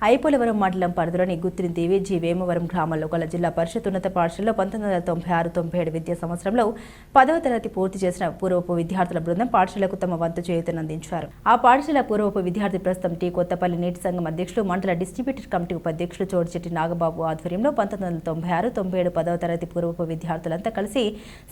ఐపోలవరం మండలం పరిధిలోని గుత్తిని దేవి జి వేమవరం గ్రామంలో గల జిల్లా పరిషత్ ఉన్నత పాఠశాలలో పంతొమ్మిది వందల తొంభై ఆరు తొంభై ఏడు విద్యా సంవత్సరంలో పదవ తరగతి పూర్తి చేసిన పూర్వపు విద్యార్థుల బృందం పాఠశాలకు తమ వంతు చేయుతను అందించారు ఆ పాఠశాల పూర్వపు విద్యార్థి ప్రస్తుతం టీ. కొత్తపల్లి నీటి సంఘం అధ్యక్షులు మండల డిస్ట్రిబ్యూటర్ కమిటీ ఉపాధ్యక్షులు చోడిచెట్టి నాగబాబు ఆధ్వర్యంలో పంతొమ్మిది వందల తొంభై ఆరు తొంభై ఏడు పదవ తరగతి పూర్వపు విద్యార్థులంతా కలిసి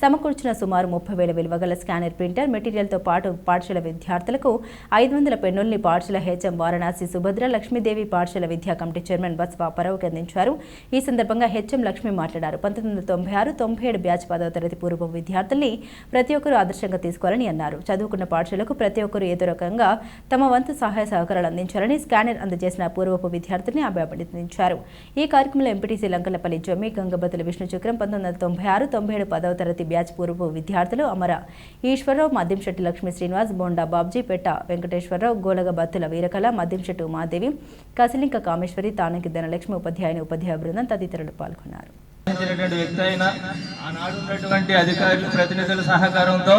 సమకూర్చిన సుమారు ముప్పై వేల విలువగల స్కానర్ ప్రింటర్ మెటీరియల్తో పాటు పాఠశాల విద్యార్థులకు ఐదు వందల పెన్నుల్ని పాఠశాల హెచ్ఎం వారణాసి సుభద్ర లక్ష్మీదేవి పాఠశాల విద్యా కమిటీ చైర్మన్ బస్ పరవకి అందించారు ఈ సందర్భంగా హెచ్ఎం లక్ష్మి మాట్లాడారు. పంతొమ్మిది వందల తొంభై ఆరు తొంభై ఏడు బ్యాచ్ పదవ తరగతి పూర్వ విద్యార్థుల్ని ప్రతి ఒక్కరూ ఆదర్శంగా తీసుకోవాలని అన్నారు. చదువుకున్న పాఠశాలకు ప్రతి ఒక్కరూ ఏదో రకంగా తమ వంతు సహాయ సహకారాలు అందించాలని స్కానర్ అందజేసిన పూర్వపు విద్యార్థుల్ని అభ్యర్థించారు అభినందించారు. ఈ కార్యక్రమంలో ఎంపీటీసీ లంకలపల్లి జమ్మి గంగబతుల విష్ణు చక్రం పంతొమ్మిది వందల తొంభై ఆరు తొంభై ఏడు పదవ తరగతి బ్యాచ్ పూర్వ విద్యార్థులు అమర ఈశ్వరరావు మద్యంశెట్టి లక్ష్మీ శ్రీనివాస్ బోండా బాబ్జీ పెట్ట వెంకటేశ్వరరావు గోలగ బత్తుల వీరకళ మాదేవి కసిలి కసిలింక కామేశ్వరి తానకి ధనలక్ష్మి ఉపాధ్యాయుని ఉపాధ్యాయ బృందం తదితరులు పాల్గొన్నారు. వ్యక్తి అయిన ఆనాడు ఉన్నటువంటి అధికారులు ప్రతినిధుల సహకారంతో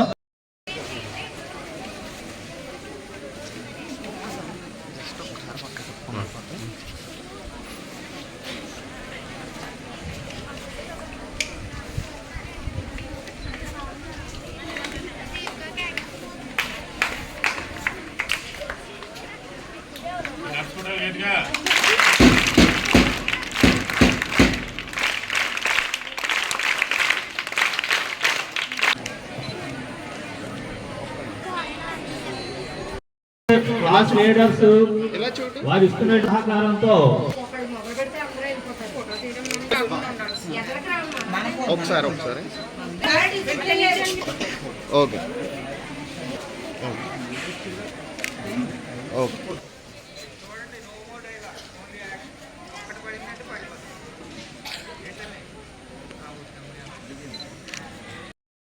క్లాస్ లీడర్స్ వారు ఇస్తున్న సహకారంతో ఒకసారి ఒకసారి. ఓకే. ఓకే.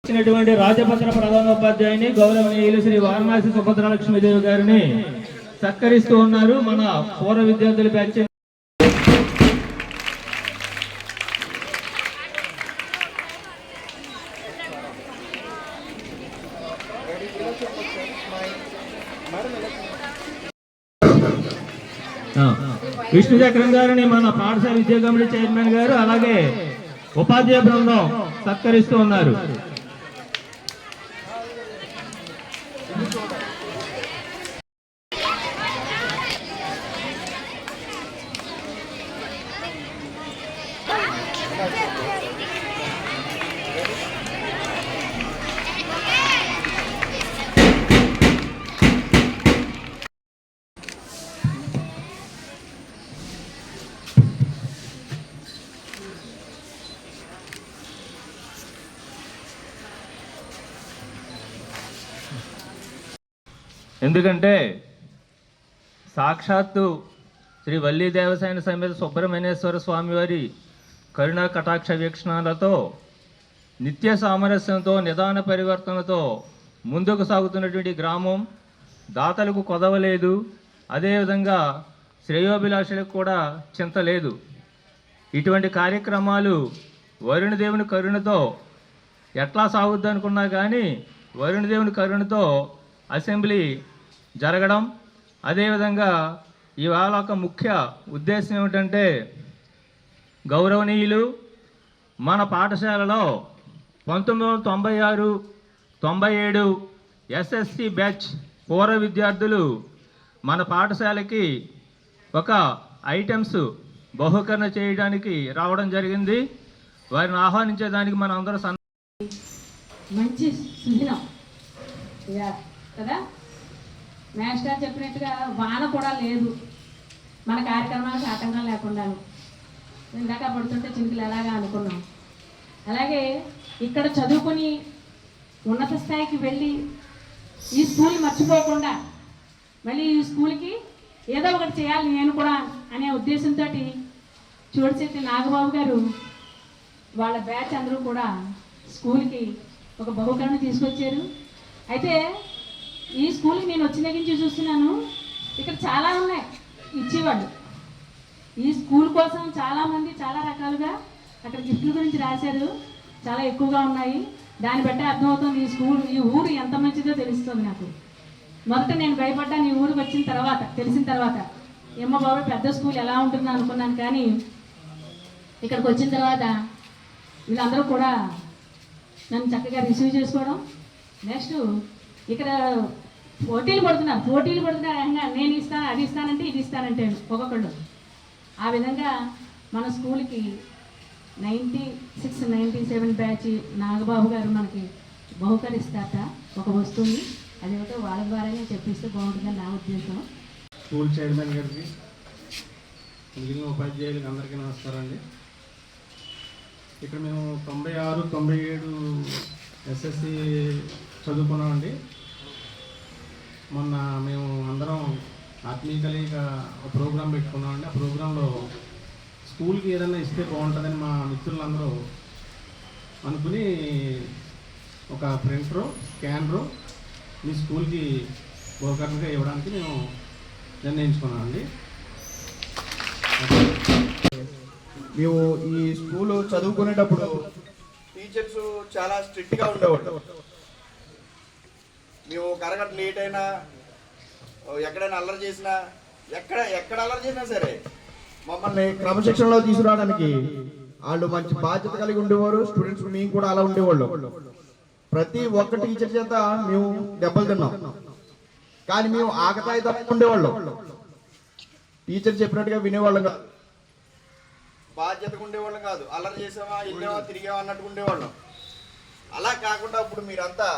ఇచ్చినటువంటి రాజపత్ర ప్రధానోపాధ్యాయుని గౌరవనీయులు శ్రీ వారణాసి సుభద్రలక్ష్మీదేవి గారిని సత్కరిస్తూ ఉన్నారు మన పూర్వ విద్యార్థులు బ్యాచ్. విష్ణు చక్రం గారిని మన పాఠశాల విద్యా కమిటీ చైర్మన్ గారు అలాగే ఉపాధ్యాయ బృందం సత్కరిస్తూ ఉన్నారు. ఎందుకంటే సాక్షాత్తు శ్రీ వల్లి దేవసేన సమేత సుబ్రహ్మణ్యేశ్వర స్వామివారి కరుణా కటాక్ష వీక్షణాలతో నిత్య సామరస్యంతో నిదాన పరివర్తనతో ముందుకు సాగుతున్నటువంటి గ్రామం దాతలకు కొదవలేదు. అదేవిధంగా శ్రేయోభిలాషులకు కూడా చింత లేదు. ఇటువంటి కార్యక్రమాలు వరుణదేవుని కరుణతో ఎట్లా సాగుద్ది అనుకున్నా కానీ వరుణదేవుని కరుణతో అసెంబ్లీ జరగడం. అదేవిధంగా ఇవాళ ఒక ముఖ్య ఉద్దేశం ఏమిటంటే గౌరవనీయులు మన పాఠశాలలో పంతొమ్మిది వందల తొంభై ఆరు తొంభై ఏడు ఎస్ఎస్సి బ్యాచ్ పూర్వ విద్యార్థులు మన పాఠశాలకి ఒక ఐటమ్స్ బహుకరణ చేయడానికి రావడం జరిగింది. వారిని ఆహ్వానించేదానికి మనం అందరూ సన్ మంచి కదా? ఇక కదా చెప్పినట్టుగా వాన కూడా లేదు. మన కార్యక్రమాలకు ఆటంకం లేకుండాను. ఇందాక పడుతుంటే చినుకులు ఎలాగా అనుకున్నాం. అలాగే ఇక్కడ చదువుకొని ఉన్నత స్థాయికి వెళ్ళి ఈ స్కూల్ మర్చిపోకుండా మళ్ళీ ఈ స్కూల్కి ఏదో ఒకటి చేయాలి నేను కూడా అనే ఉద్దేశంతో చూడచెట్టి నాగబాబు గారు వాళ్ళ బ్యాచ్ అందరూ కూడా స్కూల్కి ఒక బహుకరణ తీసుకొచ్చారు. అయితే ఈ స్కూల్కి నేను వచ్చిన దగ్గర నుంచి చూస్తున్నాను ఇక్కడ చాలా ఉన్నాయి ఇచ్చేవాళ్ళు. ఈ స్కూల్ కోసం చాలామంది చాలా రకాలుగా అక్కడ గిఫ్ట్ల గురించి రాశారు చాలా ఎక్కువగా ఉన్నాయి. దాన్ని బట్టి అర్థమవుతుంది ఈ స్కూల్ ఈ ఊరు ఎంత మంచిదో తెలుస్తుంది నాకు. మొదట నేను భయపడ్డాను ఈ ఊరికి వచ్చిన తర్వాత తెలిసిన తర్వాత. ఏమో బాబు పెద్ద స్కూల్ ఎలా ఉంటుందో అనుకున్నాను కానీ ఇక్కడికి వచ్చిన తర్వాత వీళ్ళందరూ కూడా నన్ను చక్కగా రిసీవ్ చేసుకోవడం. నెక్స్ట్ ఇక్కడ పోటీలు పడుతున్నా. పోటీలు పడుతున్నా నేను ఇస్తాను అది ఇస్తానంటే ఇది ఇస్తానంటే ఒక్కొక్కళ్ళు. ఆ విధంగా మన స్కూల్కి ninety six ninety seven batch Nagababu garu మనకి బహుకరిస్తారట. ఒక వస్తువుని అది ఒకటి వాళ్ళ ద్వారానే చెప్పిస్తే బాగుంటుందని నా ఉద్దేశం. స్కూల్ చైర్మన్ గారికి మిగిలిన ఉపాధ్యాయులకు అందరికీ నమస్కారం అండి. ఇక్కడ మేము తొంభై ఆరు తొంభై ఏడు ఎస్ఎస్సి చదువుకున్నామండి. మొన్న మేము అందరం ఆత్మీయ కలయిక ఒక ప్రోగ్రాం పెట్టుకున్నామండి. ఆ ప్రోగ్రాంలో స్కూల్కి ఏదైనా ఇస్తే బాగుంటుందని మా మిత్రులందరూ అనుకుని ఒక ప్రింటరు స్కానరు మీ స్కూల్కి బహుకరణగా ఇవ్వడానికి మేము నిర్ణయించుకున్నామండి. మేము ఈ స్కూల్ చదువుకునేటప్పుడు టీచర్స్ చాలా స్ట్రిక్ట్గా ఉండేవాళ్ళు. మేము ఒక అరగంట లేట్ అయినా ఎక్కడైనా అల్లరి చేసినా ఎక్కడ ఎక్కడ అల్లరి చేసినా సరే మమ్మల్ని క్రమశిక్షణలో తీసుకురావడానికి వాళ్ళు మంచి బాధ్యత కలిగి ఉండేవారు. స్టూడెంట్స్ మేము కూడా అలా ఉండేవాళ్ళు. ప్రతి ఒక్క టీచర్ చేత మేము దెబ్బలు తిన్నాం. కానీ మేము ఆకతాయితనం ఉండేవాళ్ళం. టీచర్ చెప్పినట్టుగా వినేవాళ్ళం కాదు. బాధ్యతగా ఉండేవాళ్ళం కాదు. అల్లరి చేసామా వెళ్ళామా తిరిగామా అన్నట్టు ఉండేవాళ్ళం. అలా కాకుండా ఇప్పుడు మీరంతా